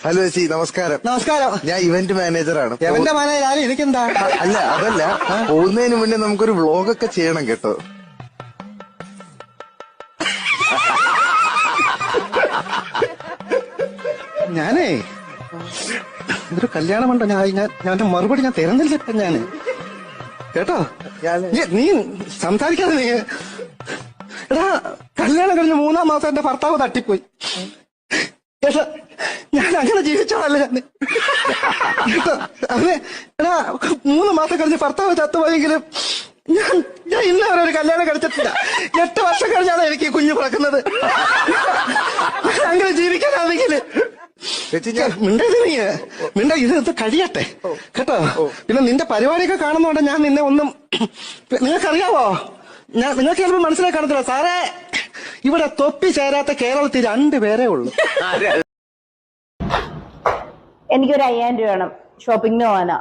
Hello ചേച്ചി നമസ്കാരം. നമസ്കാരം. ഞാൻ ഇവന്റ് മാനേജറാണ് എവന്റെ മാനേജാണ് എനിക്കെന്താ? അല്ല അതല്ല. പോകുന്നതിന് മുന്നേ നമുക്കൊരു വ്ളോഗ് ഒക്കെ ചെയ്യണം കേട്ടോ. ഞാനേ ഇതൊരു കല്യാണമുണ്ടോ ഞാൻ ഞാൻ ഞാൻ മറുപടി ഞാൻ തരുന്നില്ല ഞാൻ ഞാൻ. കേട്ടോ? നീ- നീ സംസാരിക്കാതെ നീ. എടാ കല്യാണം കഴിഞ്ഞ് മൂന്നാം മാസം എന്റെ ഭർത്താവ് തട്ടിപ്പോയി. ഞാൻ അങ്ങനെ ജീവിച്ചോളല്ല ഞാൻ. കേട്ടോ അവനെ എടാ മൂന്ന് മാസം കഴിഞ്ഞ് ഭർത്താവ് ചത്തുപോയെങ്കിലും ഞാൻ ഞാൻ ഇന്നവരെ ഒരു കല്യാണം കഴിച്ചിട്ടില്ല. എട്ട് വർഷം കഴിഞ്ഞാണ് എനിക്ക് കുഞ്ഞു പിറക്കുന്നത്. ഞാൻ അങ്ങനെ ജീവിക്കാനാണെങ്കിൽ ഞാൻ മിണ്ടരുത് നീ മിണ്ട ഇത് കഴിയട്ടെ. കേട്ടോ? പിന്നെ നിന്റെ പരിപാടിയൊക്കെ കാണുന്നോണ്ട് ഞാൻ നിന്നെ ഒന്നും നിങ്ങൾക്കറിയാവോ? ഞാൻ നിങ്ങൾക്ക് ചിലപ്പോൾ മനസ്സിലായി കാണത്തില്ല. സാറേ ഇവിടെ തൊപ്പി ചേരാത്ത കേരളത്തിൽ രണ്ട് പേരേ ഉള്ളൂ. എനിക്കൊരു അയ്യായിരം രൂപ വേണം. ഷോപ്പിങ്ങിന് പോവാനാ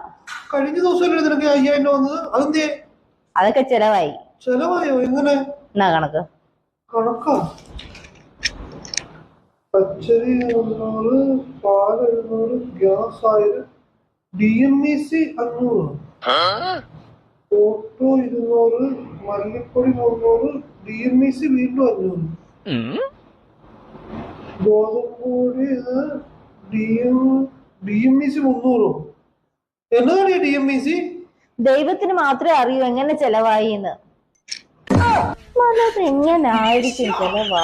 കഴിഞ്ഞ ദിവസമല്ലേ നിനക്ക് അയ്യായിരം രൂപ വന്നത്? അതെന്തേ? അതൊക്കെ ചെലവായി. ചെലവായോ? എങ്ങനെ? എന്നാ കണക്ക്? കണക്കോ? പച്ചരി എഴുന്നൂറ് പാൽ എഴുന്നൂറ് ഗ്യാസ് ആയിരം ഡി എം ഇ സി അഞ്ഞൂറ്. ഓട്ടോ ഇരുന്നൂറ് മല്ലിപ്പൊടി മുന്നൂറ് ഡി എം ഇ സി വീണ്ടും അഞ്ഞൂറ്. ഗോതമ്പ് പൊടി D M D M E C മുന്നൂറോ? എന്നതാണ് ഡി എം ഇ സി ദൈവത്തിന് മാത്രമേ അറിയൂ എങ്ങനെ ചെലവായി എന്ന്. എങ്ങനെ ആയിരിക്കും ചെലവാ?